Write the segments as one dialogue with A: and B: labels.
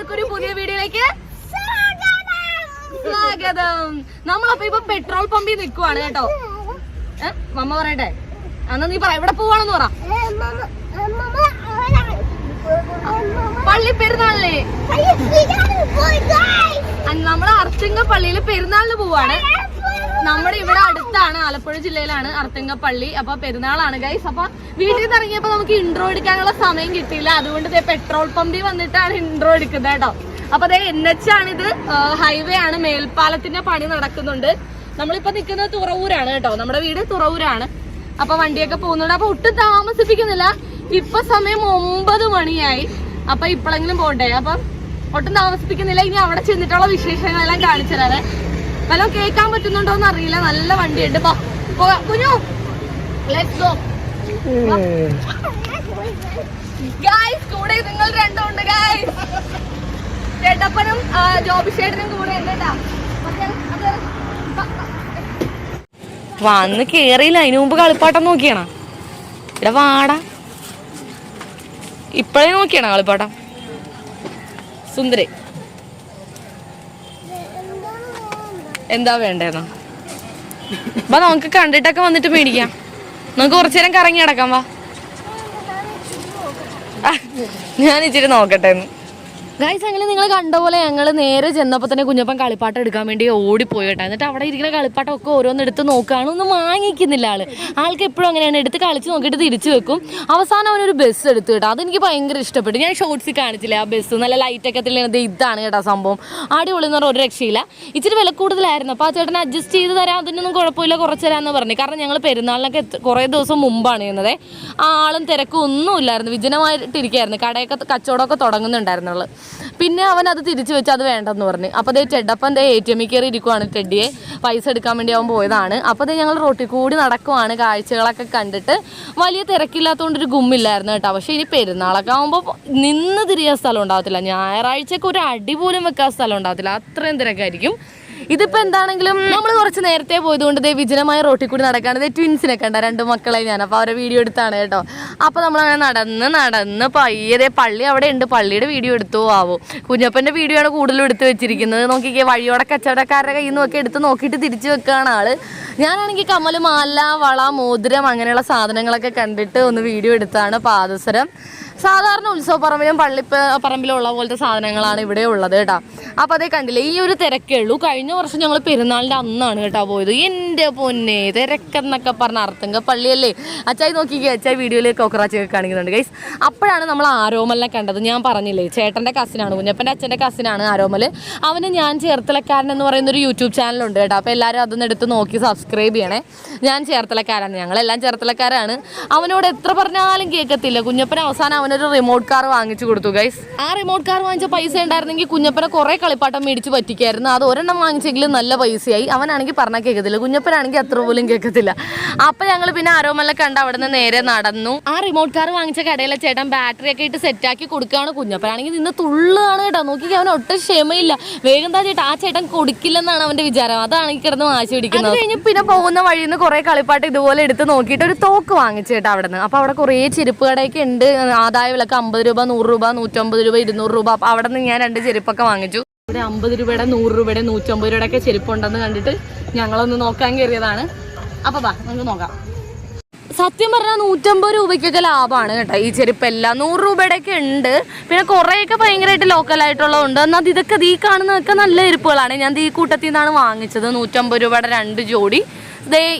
A: എല്ലാവർക്കും പുതിയ വീഡിയോയിലേക്ക് സ്വാഗതം. നമ്മളപ്പോ ഇപ്പൊ പെട്രോൾ പമ്പിൽ നിൽക്കുവാണ് കേട്ടോ. അമ്മ മമ്മ പറയട്ടെ? അന്ന് നീ പറ എവിടെ പോവാണെന്ന് പറ. പള്ളി പെരുന്നാളിനെ. നമ്മളെ അർച്ചങ്ങ പള്ളിയിൽ പെരുന്നാളിന് പോവാണ്. നമ്മുടെ ഇവിടെ അടുത്താണ് ആലപ്പുഴ ജില്ലയിലാണ് അർത്തിങ്ക പള്ളി അപ്പൊ പെരുന്നാളാണ് ഗൈസ് അപ്പൊ വീട്ടിൽ നിന്ന് ഇറങ്ങിയപ്പോ നമുക്ക് ഇൻട്രോ എടുക്കാനുള്ള സമയം കിട്ടിയില്ല. അതുകൊണ്ട് ദേ പെട്രോൾ പമ്പിൽ വന്നിട്ടാണ് ഇൻട്രോ എടുക്കുന്നത് കേട്ടോ. അപ്പൊ അതേ എൻ എച്ച് ആണിത് ഹൈവേ ആണ്. മേൽപ്പാലത്തിന്റെ പണി നടക്കുന്നുണ്ട്. നമ്മളിപ്പോ നിൽക്കുന്നത് തുറവൂരാണ് കേട്ടോ. നമ്മുടെ വീട് തുറവൂരാണ്. അപ്പൊ വണ്ടിയൊക്കെ പോകുന്നുണ്ട്. അപ്പൊ ഒട്ടും താമസിപ്പിക്കുന്നില്ല. ഇപ്പൊ സമയം ഒമ്പത് മണിയായി. അപ്പൊ ഇപ്പോഴെങ്കിലും പോണ്ടേ? അപ്പൊ ഒട്ടും താമസിപ്പിക്കുന്നില്ല. ഇനി അവിടെ ചെന്നിട്ടുള്ള വിശേഷങ്ങളെല്ലാം കാണിച്ചു തരാതെ വല്ലതും കേൾക്കാൻ പറ്റുന്നുണ്ടോ എന്ന് അറിയില്ല. നല്ല വണ്ടിയുണ്ട്. കുഞ്ഞു. കൂടെ നിങ്ങൾ രണ്ടുണ്ട് ഗായ്സ് ചേട്ടപ്പനും ജോബിഷേട്ടനും കൂടെ വന്ന് കേറിയില്ല. അതിനു മുമ്പ് കളിപ്പാട്ടം നോക്കിയാണ? ഇവിടെ വാടാ. ഇപ്പഴേ നോക്കിയാണ് കളിപ്പാട്ടം? സുന്ദരി. എന്താ വേണ്ടേന്നോ? അപ്പൊ നമുക്ക് കണ്ടിട്ടൊക്കെ വന്നിട്ട് മേടിക്കാം. നമുക്ക് കുറച്ചു നേരം കറങ്ങി കിടക്കാം വാ. ഞാൻ ഇച്ചിരി നോക്കട്ടെ ഗൈസ് അങ്ങനെ നിങ്ങൾ കണ്ട പോലെ ഞങ്ങൾ നേരെ ചെന്നപ്പോൾ തന്നെ കുഞ്ഞപ്പൻ കളിപ്പാട്ടം എടുക്കാൻ വേണ്ടി ഓടിപ്പോയി കേട്ടോ എന്നിട്ട് അവിടെ ഇരിക്കുന്ന കളിപ്പാട്ടം ഒക്കെ ഓരോന്ന് എടുത്ത് നോക്കുകയാണ് ഒന്നും വാങ്ങിക്കുന്നില്ല ആൾ. ആൾക്ക് എപ്പോഴും അങ്ങനെയാണ്. എടുത്ത് കളിച്ച് നോക്കിയിട്ട് തിരിച്ചു വെക്കും. അവസാനം അവനൊരു ബസ് എടുത്തു കേട്ടോ. അതെനിക്ക് ഭയങ്കര ഇഷ്ടപ്പെട്ടു. ഞാൻ ഷോർട്സിൽ കാണിച്ചില്ല ആ ബസ് നല്ല ലൈറ്റൊക്കെ തെളിയണത് ഇതാണ് കേട്ടോ സംഭവം. അടിപൊളി എന്ന് പറഞ്ഞാൽ ഒരു രക്ഷയില്ല. ഇച്ചിരി വില കൂടുതലായിരുന്നു. അപ്പോൾ ആ ചേട്ടൻ അഡ്ജസ്റ്റ് ചെയ്ത് തരാം. അതിനൊന്നും കുഴപ്പമില്ല. കുറച്ച് തരാമെന്ന് പറഞ്ഞു. കാരണം ഞങ്ങൾ പെരുന്നാളിനൊക്കെ കുറേ ദിവസം മുമ്പാണ് ചെയ്യുന്നത്. ആളും തിരക്കും ഒന്നും ഇല്ലായിരുന്നു വിജനമായിട്ടിരിക്കുകയായിരുന്നു. കടയൊക്കെ കച്ചവടമൊക്കെ തുടങ്ങുന്നുണ്ടായിരുന്നുള്ളു പിന്നെ അവൻ അത് തിരിച്ചു വെച്ച് അത് വേണ്ടെന്ന് പറഞ്ഞു. അപ്പോൾ അതേ ടെഡപ്പൻ ദേ എ ടി എമ്മിൽ കയറി ഇരിക്കുവാണ് ടെഡിയെ പൈസ എടുക്കാൻ വേണ്ടി അവൻ പോയതാണ്. അപ്പോൾ ദേ ഞങ്ങൾ റോട്ടിൽ കൂടി നടക്കുവാണ്. കാഴ്ചകളൊക്കെ കണ്ടിട്ട് വലിയ തിരക്കില്ലാത്തതുകൊണ്ട് ഒരു ഗുമ്മില്ലായിരുന്നു കേട്ടോ. പക്ഷേ ഇനി പെരുന്നാളൊക്കെ ആകുമ്പോൾ നിന്ന് തിരിയാൻ സ്ഥലം ഉണ്ടാകത്തില്ല ഞായറാഴ്ചയൊക്കെ ഒരു അടി പോലും വെക്കാൻ സ്ഥലം ഉണ്ടാകത്തില്ല അത്രയും തിരക്കായിരിക്കും. ഇതിപ്പോ എന്താണെങ്കിലും നമ്മൾ കുറച്ച് നേരത്തെ പോയതുകൊണ്ട് ദേ വിജനമായ റോട്ടിൽ കൂടി നടക്കാണ്. ട്വിൻസിനെ കണ്ട രണ്ട് മക്കളെ ഞാൻ. അപ്പോൾ അവരെ വീഡിയോ എടുത്താണ് കേട്ടോ. അപ്പോൾ നമ്മൾ അങ്ങനെ നടന്ന് നടന്ന് പയ്യതെ പള്ളി അവിടെ ഉണ്ട്. പള്ളിയുടെ വീഡിയോ എടുത്തു. ആവോ. കുഞ്ഞപ്പന്റെ വീഡിയോ ആണ് കൂടുതലും എടുത്ത് വെച്ചിരിക്കുന്നത്. നോക്കിക്കേ വഴിയോടെ കച്ചവടക്കാരുടെ കയ്യിൽ നിന്നൊക്കെ എടുത്ത് നോക്കിയിട്ട് തിരിച്ചു വെക്കുകയാണ് ആൾ. ഞാനാണെങ്കിൽ കമ്മൽ മാല വള മോതിരം അങ്ങനെയുള്ള സാധനങ്ങളൊക്കെ കണ്ടിട്ട് ഒന്ന് വീഡിയോ എടുത്താണ്. പാദസരം. സാധാരണ ഉത്സവ പറമ്പിലും പള്ളി പറമ്പിലും ഉള്ള പോലത്തെ സാധനങ്ങളാണ് ഇവിടെ ഉള്ളത് കേട്ടോ. അപ്പോൾ അതേ കണ്ടില്ലേ ഈ ഒരു തിരക്കേ ഉള്ളൂ. കഴിഞ്ഞ വർഷം ഞങ്ങൾ പെരുന്നാളിന്റെ അന്നാണ് കേട്ടോ പോയത്. എന്റെ പൊന്നെ തിരക്കെന്നൊക്കെ പറഞ്ഞ അർത്തങ്ക പള്ളിയല്ലേ? അച്ചായി നോക്കിക്കേ അച്ചായി വീഡിയോയിൽ കോക്കറാച്ചൊക്കെ കാണിക്കുന്നുണ്ട്. ഗൈസ് അപ്പോഴാണ് നമ്മൾ ആരോമലിനെ കണ്ടത്. ഞാൻ പറഞ്ഞില്ലേ ചേട്ടന്റെ കസിനാണ് കുഞ്ഞപ്പന്റെ അച്ഛന്റെ കസിനാണ് ആരോമൽ അവന് ഞാൻ ചേർത്തലക്കാരൻ എന്ന് പറയുന്ന ഒരു യൂട്യൂബ് ചാനലുണ്ട് കേട്ടോ. അപ്പോൾ എല്ലാവരും അതൊന്ന് എടുത്ത് നോക്കി സബ്സ്ക്രൈബ് ചെയ്യണേ. ഞാൻ ചേർത്തലക്കാരാണ് ഞങ്ങളെല്ലാം ചേർത്തലക്കാരാണ്. അവനോട് എത്ര പറഞ്ഞാലും കേൾക്കത്തില്ല. കുഞ്ഞപ്പൻ അവസാനം അവനൊരു റിമോട്ട് കാർ വാങ്ങിച്ചു കൊടുത്തു ഗൈസ് ആ റിമോട്ട് കാർ വാങ്ങിച്ച പൈസ ഉണ്ടായിരുന്നെങ്കിൽ കുഞ്ഞപ്പനെ കുറെ കളിപ്പാട്ടം മേടിച്ച് പറ്റിക്കായിരുന്നു. അത് ഒരെണ്ണം വാങ്ങിച്ചെങ്കിലും നല്ല പൈസയായി. അവനാണെങ്കിൽ പറഞ്ഞാൽ കേൾക്കത്തില്ല കുഞ്ഞപ്പനാണെങ്കിൽ അത്ര പോലും കേൾക്കത്തില്ല അപ്പൊ ഞങ്ങൾ പിന്നെ ആരോമല്ല കണ്ട് അവിടെ നിന്ന് നേരെ നടന്നു. ആ റിമോട്ട് കാർ വാങ്ങിച്ച കടയിലെ ചേട്ടൻ ബാറ്ററി ഒക്കെ ഇട്ട് സെറ്റ് ആക്കി കൊടുക്കുകയാണ് കുഞ്ഞപ്പനാണെങ്കിൽ നിന്ന് തുള്ളുകയാണ് കേട്ടോ. നോക്കി അവൻ ഒട്ടും ക്ഷമയില്ല. വേഗം താ ചേട്ടാ ആ ചേട്ടൻ കൊടുക്കില്ലെന്നാണ് അവന്റെ വിചാരം. അതാണെങ്കിൽ കിടന്ന് വാശി പിടിക്കുന്നത്. കഴിഞ്ഞ് പിന്നെ പോകുന്ന വഴിയിൽ നിന്ന് കുറെ കളിപ്പാട്ട് ഇതുപോലെ എടുത്ത് നോക്കിയിട്ട് ഒരു തോക്ക് വാങ്ങിച്ചു കേട്ടോ അവിടെ നിന്ന് അപ്പൊ അവിടെ കുറേ ചെരുപ്പ് കടയൊക്കെ ഉണ്ട്. ആദായ വിളക്ക് അമ്പത് രൂപ നൂറ് രൂപ നൂറ്റമ്പത് രൂപ ഇരുന്നൂറ് രൂപ. അപ്പൊ അവിടെ നിന്ന് ഞാൻ രണ്ട് ചെരുപ്പൊക്കെ വാങ്ങിച്ചു. ഇവിടെ അമ്പത് രൂപയുടെ നൂറ് രൂപയുടെ നൂറ്റമ്പത് രൂപയുടെ ഒക്കെ ചെരുപ്പുണ്ടെന്ന് കണ്ടിട്ട് ഞങ്ങളൊന്ന് നോക്കാൻ കയറിയതാണ്. അപ്പൊ വാ നമുക്ക് നോക്കാം. സത്യം പറഞ്ഞാൽ നൂറ്റമ്പത് രൂപയ്ക്കൊക്കെ ലാഭമാണ് കേട്ടോ ഈ ചെരുപ്പെല്ലാം. നൂറ് രൂപയുടെ ഒക്കെ ഉണ്ട്. പിന്നെ കുറേയൊക്കെ ഭയങ്കരമായിട്ട് ലോക്കലായിട്ടുള്ളതുണ്ട് എന്നാൽ ഇതൊക്കെ ഈ കാണുന്നതൊക്കെ നല്ല ചെരുപ്പുകളാണ്. ഞാൻ ഈ കൂട്ടത്തിൽ നിന്നാണ് വാങ്ങിച്ചത്. നൂറ്റമ്പത് രൂപയുടെ രണ്ട് ജോഡി.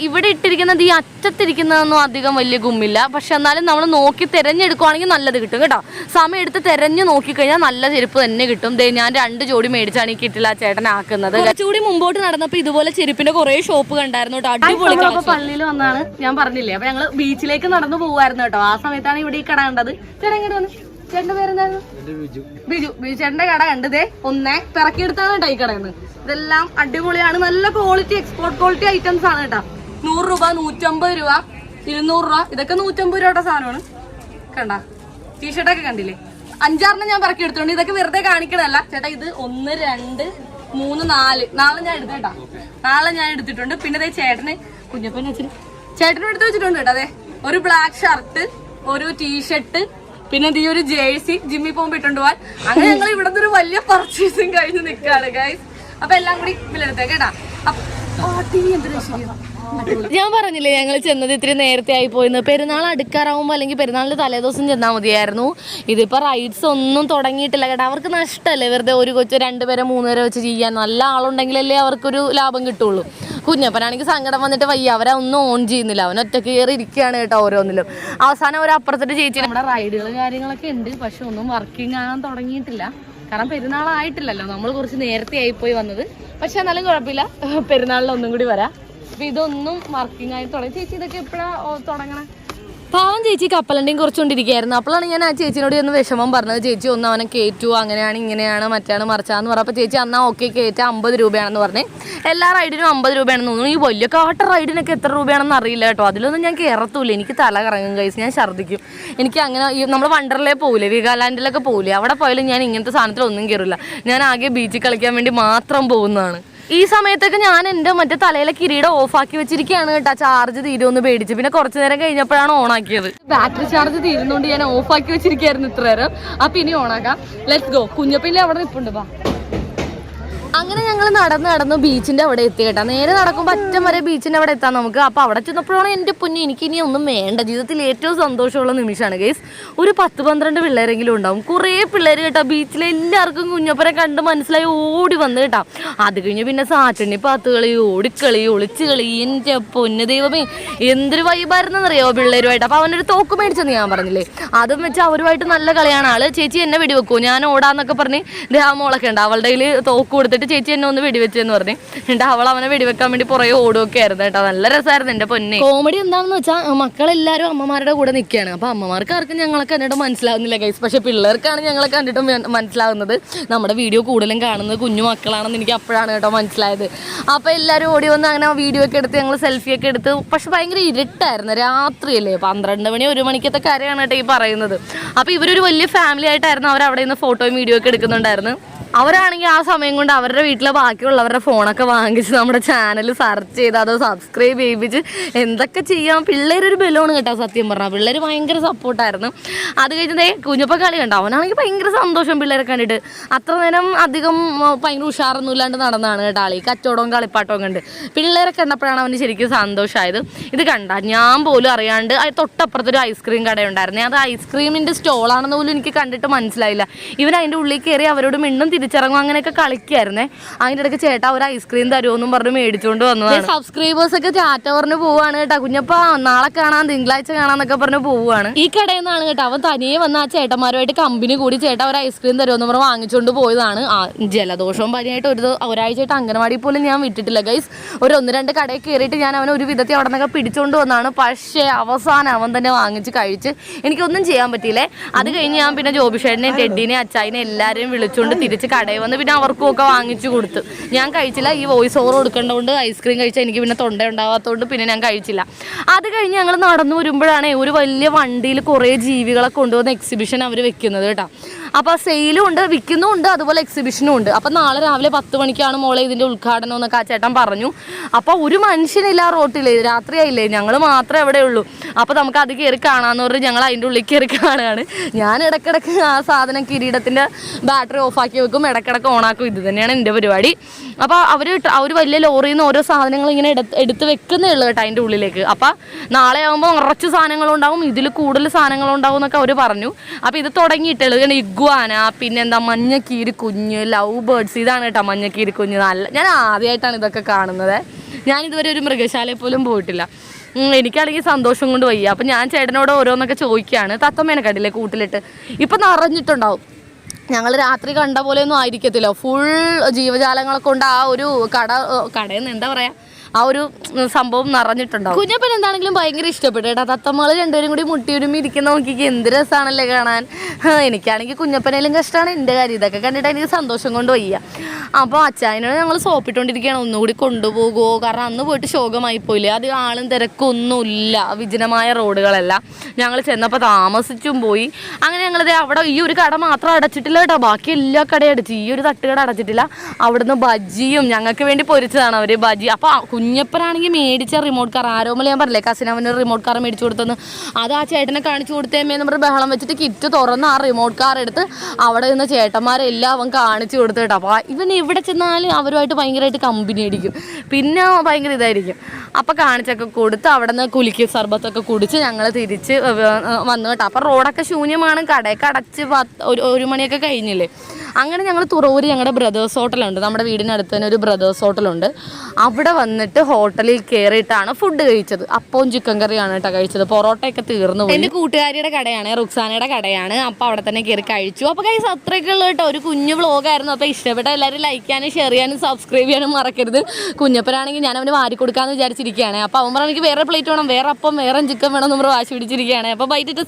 A: ഇവിടെ ഇട്ടിരിക്കുന്നത് ഈ അറ്റത്തിരിക്കുന്നതൊന്നും അധികം വലിയ ഗുമ്മില്ല. പക്ഷെ എന്നാലും നമ്മൾ നോക്കി തിരഞ്ഞെടുക്കുവാണെങ്കിൽ നല്ലത് കിട്ടും കേട്ടോ. സമയം എടുത്ത് തിരഞ്ഞു നോക്കിക്കഴിഞ്ഞാൽ നല്ല ചെരുപ്പ് തന്നെ കിട്ടും. ദേ ഞാൻ രണ്ട് ജോഡി മേടിച്ചാണ് ഈ കിട്ടില്ല ചേട്ടനാക്കുന്നത് കുറച്ചുകൂടി മുമ്പോട്ട് നടന്നപ്പോൾ ഇതുപോലെ ചെരുപ്പിന്റെ കുറേ ഷോപ്പ് കണ്ടായിരുന്നു കേട്ടോ. അടിപൊളി പള്ളിയിൽ വന്നാണ് ഞാൻ പറഞ്ഞില്ലേ അപ്പൊ ഞങ്ങൾ ബീച്ചിലേക്ക് നടന്നു പോകുമായിരുന്നു കേട്ടോ. ആ സമയത്താണ് ഇവിടെ ഈ കട കണ്ടത്. ചേട്ടൻ ഇങ്ങോട്ട് വന്ന്. ചേട്ടന്റെ പേരെന്തായിരുന്നു ബിജു. ബിജു. ചേട്ടന്റെ കട കണ്ടതേ. ഒന്നേ പിറക്കിയെടുത്താണ് കേട്ടോ ഈ കടന്ന് ഇതെല്ലാം അടിപൊളിയാണ്. നല്ല ക്വാളിറ്റി എക്സ്പോർട്ട് ക്വാളിറ്റി ഐറ്റംസ് ആണ് കേട്ടോ. നൂറ് രൂപ നൂറ്റമ്പത് രൂപ ഇരുന്നൂറ് രൂപ. ഇതൊക്കെ നൂറ്റമ്പത് രൂപയുടെ സാധനമാണ്. കണ്ട? ടീഷർട്ടൊക്കെ കണ്ടില്ലേ? അഞ്ചാറിന് ഞാൻ പറക്കി എടുത്തോണ്ട് ഇതൊക്കെ വെറുതെ കാണിക്കണല്ല ചേട്ടാ ഇത് ഒന്ന് രണ്ട് മൂന്ന് നാല്. നാളെ ഞാൻ എടുത്തേട്ടാ നാളെ ഞാൻ എടുത്തിട്ടുണ്ട്. പിന്നെ അതേ ചേട്ടന് കുഞ്ഞപ്പൻ ചേട്ടനും എടുത്ത് വെച്ചിട്ടുണ്ട് കേട്ടോ അതെ ഒരു ബ്ലാക്ക് ഷർട്ട് ഒരു ടീഷർട്ട് പിന്നെ ഈ ഒരു ജേഴ്സി ജിമ്മി പോകുമ്പോൾ ഇട്ടുകൊണ്ട് പോവാൻ. അങ്ങനെ ഞങ്ങൾ ഇവിടുന്ന് ഒരു വലിയ പർച്ചേസിങ് കഴിഞ്ഞ് നിൽക്കാണ് ഗൈസ് അപ്പൊ എല്ലാം കൂടി വിലയിരുത്തേ കേട്ടാ? ഞാൻ പറഞ്ഞില്ലേ ഞങ്ങൾ ചെന്നത് ഇത്തിരി നേരത്തെ ആയി പോയിന്ന് പെരുന്നാൾ അടുക്കാറാവുമ്പോൾ അല്ലെങ്കിൽ പെരുന്നാളിന്റെ തലേദിവസം ചെന്നാൽ മതിയായിരുന്നു. ഇതിപ്പോ റൈഡ്സ് ഒന്നും തുടങ്ങിയിട്ടില്ല കേട്ടോ. അവർക്ക് നഷ്ടമല്ലേ വെറുതെ ഒരു കൊച്ചു രണ്ടുപേരെ മൂന്നുപേരെ വെച്ച് ചെയ്യാൻ. നല്ല ആളുണ്ടെങ്കിലല്ലേ അവർക്കൊരു ലാഭം കിട്ടുള്ളൂ. കുഞ്ഞപ്പനാണെങ്കിൽ സങ്കടം വന്നിട്ട് വയ്യ. അവരെ ഒന്നും ഓൺ ചെയ്യുന്നില്ല. അവൻ ഒറ്റയ്ക്ക് കയറി ഇരിക്കുകയാണ് കേട്ടോ ഓരോന്നിലും. അവസാനം ഒരു അപ്പുറത്തിട്ട് ചേച്ചി നമ്മുടെ റൈഡുകൾ കാര്യങ്ങളൊക്കെ ഉണ്ട്. പക്ഷെ ഒന്നും വർക്കിംഗ് ആകാൻ തുടങ്ങിയിട്ടില്ല. കാരണം പെരുന്നാളായിട്ടില്ലല്ലോ. നമ്മൾ കുറച്ച് നേരത്തെ ആയിപ്പോയി വന്നത്. പക്ഷെ എന്നാലും കുഴപ്പമില്ല. പെരുന്നാളിൽ ഒന്നും കൂടി വരാം. അപ്പൊ ഇതൊന്നും വർക്കിംഗ് ആയി തുടങ്ങി. ചേച്ചി ഇതൊക്കെ എപ്പോഴാ തുടങ്ങണേ? പാവം ചേച്ചി കപ്പലണ്ടിയും കുറച്ചുകൊണ്ടിരിക്കുകയായിരുന്നു. അപ്പോഴാണ് ഞാൻ ആ ചേച്ചിനോട് ഒന്ന് വിഷമം പറഞ്ഞത്. ചേച്ചി ഒന്ന് അവനെ കയറ്റു അങ്ങനെയാണ് ഇങ്ങനെയാണ് മറ്റാണ് മറിച്ചാന്ന് പറഞ്ഞപ്പോൾ ചേച്ചി അന്നാ ഓക്കെ കയറ്റ അമ്പത് രൂപയാണെന്ന് പറഞ്ഞേ. എല്ലാ റൈഡിനും അമ്പത് രൂപയാണെന്ന് തോന്നുന്നു. ഈ വലിയ കാട്ട റൈഡിനൊക്കെ എത്ര രൂപയാണെന്ന് അറിയില്ല കേട്ടോ. അതിലൊന്നും ഞാൻ കയറത്തൂല എനിക്ക് തല കറങ്ങും കഴിച്ച് ഞാൻ ഛർദ്ദിക്കും. എനിക്ക് അങ്ങനെ നമ്മൾ വണ്ടർലേ പോകില്ലേ വികാലാൻഡിലൊക്കെ പോകില്ലേ അവിടെ പോയാലും ഞാൻ ഇങ്ങനത്തെ സാധനത്തിലൊന്നും കയറില്ല ഞാൻ ആകെ ബീച്ചിൽ കളിക്കാൻ വേണ്ടി മാത്രം പോകുന്നതാണ്. ഈ സമയത്തൊക്കെ ഞാൻ എന്റെ മറ്റേ തലയിലെ കിരീടം ആക്കി വെച്ചിരിക്കുകയാണ് കേട്ടോ. ചാർജ് തീരുമെന്ന് പേടിച്ച്. പിന്നെ കുറച്ചു നേരം കഴിഞ്ഞപ്പോഴാണ് ഓണാക്കിയത് ബാറ്ററി ചാർജ് തീരുന്നോണ്ട് ഞാൻ ഓഫ് ആക്കി വെച്ചിരിക്കുകയായിരുന്നു ഇത്ര നേരം അപ്പൊ ഇനി ഓണാക്കാം ലെറ്റ്സ് ഗോ കുഞ്ഞപ്പിന്റെ അവിടെ നിപ്പുണ്ട് ബാ അങ്ങനെ ഞങ്ങൾ നടന്ന് നടന്ന് ബീച്ചിന്റെ അവിടെ എത്തി കേട്ടോ. നേരെ നടക്കുമ്പോൾ അറ്റം വരെ ബീച്ചിന്റെ അവിടെ എത്താം നമുക്ക്. അപ്പൊ അവിടെ ചെന്നപ്പോഴാണ് എന്റെ പൊന്നു എനിക്ക് ഇനി ഒന്നും വേണ്ട. ജീവിതത്തിൽ ഏറ്റവും സന്തോഷമുള്ള നിമിഷമാണ് ഗൈസ് ഒരു പത്ത് പന്ത്രണ്ട് പിള്ളേരെങ്കിലും ഉണ്ടാവും. കുറേ പിള്ളേർ കേട്ടോ ബീച്ചിലെ എല്ലാവർക്കും കുഞ്ഞപ്പനെ കണ്ട് മനസ്സിലായി ഓടി വന്ന് കേട്ടോ. അത് കഴിഞ്ഞ് പിന്നെ സാറ്റണി പാത്തുകളി ഓടിക്കളി ഒളിച്ചുകളി എന്റെ പൊന്നു ദൈവമേ എന്തൊരു വൈബായിരുന്നെന്നറിയോ പിള്ളേരുമായിട്ട്? അപ്പൊ അവനൊരു തോക്ക് മേടിച്ചെന്ന് ഞാൻ പറഞ്ഞില്ലേ? അതും വെച്ച് അവരുമായിട്ട് നല്ല കളിയാണ്. ആൾ ചേച്ചി എന്നെ വെടിവെക്കൂ. ഞാൻ ഓടാന്നൊക്കെ പറഞ്ഞ് ദേ ആ മോളൊക്കെ ഉണ്ട്. അവളുടെ കയ്യിൽ തോക്ക് കൊടുത്തിട്ട് ചേച്ചി എന്നെ ഒന്ന് വെടിവെച്ചെന്ന് പറഞ്ഞു. എന്നിട്ട് അവൾ അവനെ വെടിവെക്കാൻ വേണ്ടി പുറകെ ഓടുകയൊക്കെ ആയിരുന്നു കേട്ടോ. നല്ല രസമായിരുന്നു എന്റെ പൊന്നെ. കോമഡി എന്താണെന്ന് വെച്ചാൽ മക്കളെല്ലാവരും അമ്മമാരുടെ കൂടെ നിൽക്കുകയാണ് അപ്പൊ അമ്മമാർക്ക് ആർക്കും ഞങ്ങളെ കണ്ടിട്ട് മനസ്സിലാവുന്നില്ല ഗൈസ് പക്ഷെ പിള്ളേർക്കാണ് ഞങ്ങളെ കണ്ടിട്ട് മനസ്സിലാവുന്നത്. നമ്മുടെ വീഡിയോ കൂടുതലും കാണുന്നത് കുഞ്ഞു മക്കളാണെന്ന് എനിക്ക് അപ്പോഴാണ് കേട്ടോ മനസ്സിലായത്. അപ്പോൾ എല്ലാവരും ഓടി വന്ന് അങ്ങനെ വീഡിയോ ഒക്കെ എടുത്ത് ഞങ്ങൾ സെൽഫി ഒക്കെ എടുത്ത് പക്ഷെ ഭയങ്കര ഇരുട്ടായിരുന്നു. രാത്രിയല്ലേ പന്ത്രണ്ട് മണി ഒരു മണിക്കത്തെ കാര്യമാണ് കേട്ടോ ഈ പറയുന്നത്. അപ്പോൾ ഇവരൊരു വലിയ ഫാമിലി ആയിട്ടായിരുന്നു അവർ അവിടെ നിന്ന് ഫോട്ടോയും വീഡിയോ ഒക്കെ എടുക്കുന്നുണ്ടായിരുന്നു അവരാണെങ്കിൽ ആ സമയം കൊണ്ട് അവരുടെ വീട്ടിലെ ബാക്കിയുള്ളവരുടെ ഫോണൊക്കെ വാങ്ങിച്ച് നമ്മുടെ ചാനൽ സെർച്ച് ചെയ്ത് അത് സബ്സ്ക്രൈബ് ചെയ്യിപ്പിച്ച് എന്തൊക്കെ ചെയ്യാം. പിള്ളേരൊരു ബലമാണ് കേട്ടോ സത്യം പറഞ്ഞാൽ പിള്ളേർ ഭയങ്കര സപ്പോർട്ടായിരുന്നു അത് കഴിഞ്ഞതേ കുഞ്ഞപ്പ കളി കണ്ടോ? അവനാണെങ്കിൽ ഭയങ്കര സന്തോഷം പിള്ളേരെ കണ്ടിട്ട്. അത്ര നേരം അധികം ഭയങ്കര ഉഷാറൊന്നും ഇല്ലാണ്ട് നടന്നതാണ് കേട്ടോ ആളി കച്ചവടവും കളിപ്പാട്ടവും കണ്ട്. പിള്ളേരെ കണ്ടപ്പോഴാണ് അവന് ശരിക്കും സന്തോഷമായത്. ഇത് കണ്ട ഞാൻ പോലും അറിയാണ്ട് തൊട്ടപ്പുറത്തൊരു ഐസ്ക്രീം കടയുണ്ടായിരുന്നേ അത് ഐസ്ക്രീമിന്റെ സ്റ്റോളാണെന്ന് പോലും എനിക്ക് കണ്ടിട്ട് മനസ്സിലായില്ല. ഇവൻ അതിന്റെ ഉള്ളിൽ കയറി അവരോട് മിണ്ടും തിരിച്ചിറങ്ങും അങ്ങനെയൊക്കെ കളിക്കായിരുന്നേ. അതിന്റെ ഇടയ്ക്ക് ചേട്ടാ ഒരു ഐസ്ക്രീം തരുമെന്നും പറഞ്ഞ് മേടിച്ചുകൊണ്ട് വന്നതാണ്. സബ്സ്ക്രൈബേഴ്സ് ഒക്കെ ചാറ്റ പറഞ്ഞ് പോവാണ് കേട്ടോ. കുഞ്ഞപ്പ നാളെ കാണാൻ തിങ്കളാഴ്ച കാണാന്നൊക്കെ പറഞ്ഞ് പോവുകയാണ് ഈ കടയിൽ നിന്നാണ് കേട്ടോ. അവൻ തനിയെ വന്ന ആ ചേട്ടന്മാരുമായിട്ട് കമ്പനി കൂടി ചേട്ടാ ഒരു ഐസ്ക്രീം തരുമെന്ന് പറഞ്ഞ് വാങ്ങിച്ചുകൊണ്ട് പോയതാണ്. ജലദോഷവും പനിയായിട്ട് ഒരു ഒരാഴ്ചയായിട്ട് അംഗനവാടി പോലും ഞാൻ വിട്ടിട്ടില്ല. ഗൈസ് ഒരു ഒന്ന് രണ്ട് കടയിൽ കയറിയിട്ട് ഞാൻ അവനെ ഒരു വിധത്തിൽ അവിടെ നിന്നൊക്കെ പിടിച്ചുകൊണ്ട് വന്നാണ് പക്ഷേ അവസാനം അവൻ തന്നെ വാങ്ങിച്ച് കഴിച്ച് എനിക്കൊന്നും ചെയ്യാൻ പറ്റിയില്ലേ? അത് കഴിഞ്ഞ് ഞാൻ പിന്നെ ജോബിഷേടിനെ ടെഡിനെ അച്ചായിനെ എല്ലാവരെയും വിളിച്ചുകൊണ്ട് തിരിച്ച് കടയിൽ വന്ന് പിന്നെ അവർക്കും ഒക്കെ വാങ്ങിച്ചു കൊടുത്ത്. ഞാൻ കഴിച്ചില്ല. ഈ വോയിസ് ഓവർ കൊടുക്കേണ്ടതുകൊണ്ട് ഐസ്ക്രീം കഴിച്ചാൽ എനിക്ക് പിന്നെ തൊണ്ട ഉണ്ടാവാത്തതുകൊണ്ട് പിന്നെ ഞാൻ കഴിച്ചില്ല. അത് കഴിഞ്ഞ് ഞങ്ങൾ നടന്നു വരുമ്പോഴാണ് ഒരു വലിയ വണ്ടിയിൽ കുറേ ജീവികളെ കൊണ്ടുവന്ന് എക്സിബിഷൻ അവർ വെക്കുന്നത് കേട്ടോ. അപ്പോൾ സെയിലും ഉണ്ട് വിൽക്കുന്നും ഉണ്ട് അതുപോലെ എക്സിബിഷനും ഉണ്ട്. അപ്പോൾ നാളെ രാവിലെ പത്ത് മണിക്കാണ് മോളെ ഇതിന്റെ ഉദ്ഘാടനം എന്നൊക്കെ ആ ചേട്ടൻ പറഞ്ഞു. അപ്പോൾ ഒരു മനുഷ്യനില്ല റോട്ടിൽ രാത്രിയായില്ലേ? ഞങ്ങൾ മാത്രമേ അവിടെ ഉള്ളൂ. അപ്പോൾ നമുക്ക് അത് കയറി കാണാമെന്ന് പറഞ്ഞ് ഞങ്ങൾ അതിന്റെ ഉള്ളിൽ കയറി കാണുകയാണ് ഞാൻ ഇടക്കിടക്ക് ആ സാധനം കിരീടത്തിന്റെ ബാറ്ററി ഓഫാക്കി വെക്കും ഇടയ്ക്കിടയ്ക്ക് ഓണാക്കും ഇത് തന്നെയാണ് എന്റെ പരിപാടി. അപ്പോൾ അവർ അവർ വലിയ ലോറിയിൽ നിന്ന് ഓരോ സാധനങ്ങൾ ഇങ്ങനെ എടുത്ത് എടുത്ത് വെക്കുന്നേ ഉള്ളൂ കേട്ടോ അതിന്റെ ഉള്ളിലേക്ക്. അപ്പോൾ നാളെ ആകുമ്പോൾ ഉറച്ച് സാധനങ്ങളുണ്ടാവും ഇതിൽ കൂടുതൽ സാധനങ്ങളുണ്ടാവും എന്നൊക്കെ അവർ പറഞ്ഞു. അപ്പോൾ ഇത് തുടങ്ങിയിട്ടുള്ളത് ഇങ്ങനെ ഇഗ്വാന പിന്നെന്താ മഞ്ഞക്കീരി കുഞ്ഞ് ലവ് ബേർഡ്സ് ഇതാണ് കേട്ടോ മഞ്ഞക്കീരി കുഞ്ഞ് നല്ല ഞാൻ ആദ്യമായിട്ടാണ് ഇതൊക്കെ കാണുന്നത്. ഞാൻ ഇതുവരെ ഒരു മൃഗശാലയിൽ പോലും പോയിട്ടില്ല. എനിക്കാണെങ്കിൽ സന്തോഷം കൊണ്ട് വയ്യ. അപ്പം ഞാൻ ചേട്ടനോട് ഓരോന്നൊക്കെ ചോദിക്കുകയാണ്. തത്തമ്മേനെ കണ്ടില്ലേ കൂട്ടിലിട്ട്? ഇപ്പം നിറഞ്ഞിട്ടുണ്ടാവും. ഞങ്ങൾ രാത്രി കണ്ട പോലെയൊന്നും ആയിരിക്കത്തില്ല. ഫുൾ ജീവജാലങ്ങളെ കൊണ്ട് ആ ഒരു കട കടയെന്ന് എന്താ പറയാ? ആ ഒരു സംഭവം നിറഞ്ഞിട്ടുണ്ടാവും. കുഞ്ഞപ്പൻ എന്താണെങ്കിലും ഭയങ്കര ഇഷ്ടപ്പെട്ടു. കേട്ടോ തത്തമ്മകൾ രണ്ടുപേരും കൂടി മുട്ടിയൊരുമി ഇരിക്കുന്ന നോക്കിക്ക്. എന്ത് രസമാണല്ലേ കാണാൻ. എനിക്കാണെങ്കിൽ കുഞ്ഞപ്പനേലും കഷ്ടമാണ് എന്റെ കാര്യം. ഇതൊക്കെ കണ്ടിട്ട് എനിക്ക് സന്തോഷം കൊണ്ട് വയ്യ. അപ്പോൾ അച്ചായനോട് ഞങ്ങൾ സോപ്പിട്ടുകൊണ്ടിരിക്കുകയാണ് ഒന്നുകൂടി കൊണ്ടുപോകുമോ കാരണം അന്ന് പോയിട്ട് ശോകമായി പോയില്ലേ അത് ആളും തിരക്കൊന്നുമില്ല. വിജനമായ റോഡുകളല്ല. ഞങ്ങൾ ചെന്നപ്പോൾ താമസിച്ചും പോയി. അങ്ങനെ ഞങ്ങളിത് അവിടെ ഈ ഒരു കട മാത്രം അടച്ചിട്ടില്ല കേട്ടോ. ബാക്കി എല്ലാ കടയും അടച്ചു. ഈ ഒരു തട്ടുകട അടച്ചിട്ടില്ല. അവിടുന്ന് ബജിയും ഞങ്ങൾക്ക് വേണ്ടി പൊരിച്ചതാണ് അവർ ബജി. അപ്പോൾ കുഞ്ഞപ്പനാണെങ്കിൽ മേടിച്ച റിമോട്ട് കാർ ആരോമല ഞാൻ പറഞ്ഞില്ലേ കസിൻ അവൻ റിമോട്ട് കാർ മേടിച്ചു കൊടുത്തെന്ന്. അത് ആ ചേട്ടനെ കാണിച്ചു കൊടുത്തേമേ നമ്മൾ ബഹളം വെച്ചിട്ട് കിറ്റ് തുറന്ന് ആ റിമോട്ട് കാർ എടുത്ത് അവിടെ നിന്ന് ചേട്ടന്മാരെല്ലാം അവൻ കാണിച്ചു കൊടുത്തു കേട്ടോ. അപ്പോൾ ഇവൻ എവിടെ ചെന്നാലും അവരുമായിട്ട് ഭയങ്കരമായിട്ട് കമ്പനി അടിക്കും പിന്നെ ഭയങ്കര ഇതായിരിക്കും. അപ്പോൾ കാണിച്ചൊക്കെ കൊടുത്ത് അവിടെ നിന്ന് കുലുക്കി സർബത്തൊക്കെ കുടിച്ച് ഞങ്ങൾ തിരിച്ച് വന്നു കേട്ടോ. അപ്പോൾ റോഡൊക്കെ ശൂന്യമാണ്. കടയൊക്കെ അടച്ച് പത്ത് ഒരു മണിയൊക്കെ കഴിഞ്ഞില്ലേ? അങ്ങനെ ഞങ്ങൾ തുറവൂർ ഞങ്ങളുടെ ബ്രദേഴ്സ് ഹോട്ടലുണ്ട്. നമ്മുടെ വീടിനടുത്ത് തന്നെ ഒരു ബ്രദേഴ്സ് ഹോട്ടലുണ്ട്. അവിടെ വന്നിട്ട് ഹോട്ടലിൽ കയറിയിട്ടാണ് ഫുഡ് കഴിച്ചത്. അപ്പവും ചിക്കൻ കറിയാണ് കേട്ടോ കഴിച്ചത്. പൊറോട്ടയൊക്കെ തീർന്നു എന്റെ കൂട്ടുകാരിയുടെ കടയാണ് റുക്സാനയുടെ കടയാണ്. അപ്പോൾ അവിടെ തന്നെ കയറി കഴിച്ചു. അപ്പോൾ കൈസ് അത്രയൊക്കെ ഉള്ളു കേട്ടോ. ഒരു കുഞ്ഞു വ്ളോഗായിരുന്നു. അപ്പോൾ ഇഷ്ടപ്പെട്ട എല്ലാവരും ലൈക്ക് ചെയ്യാനും ഷെയർ ചെയ്യാനും സബ്സ്ക്രൈബ് ചെയ്യാനും മറക്കരുത്. കുഞ്ഞപ്പനാണെങ്കിൽ ഞാൻ അവന് വാരി കൊടുക്കാമെന്ന് വിചാരിച്ചിരിക്കുകയാണ്. അപ്പോൾ അവൻ പറഞ്ഞു എനിക്ക് വേറെ പ്ലേറ്റ് വേണം വേറെ അപ്പം വേറെ ചിക്കൻ വേണം എന്ന് വാശി പിടിച്ചിരിക്കുകയാണ്. അപ്പോൾ ബൈറ്റിട്ട്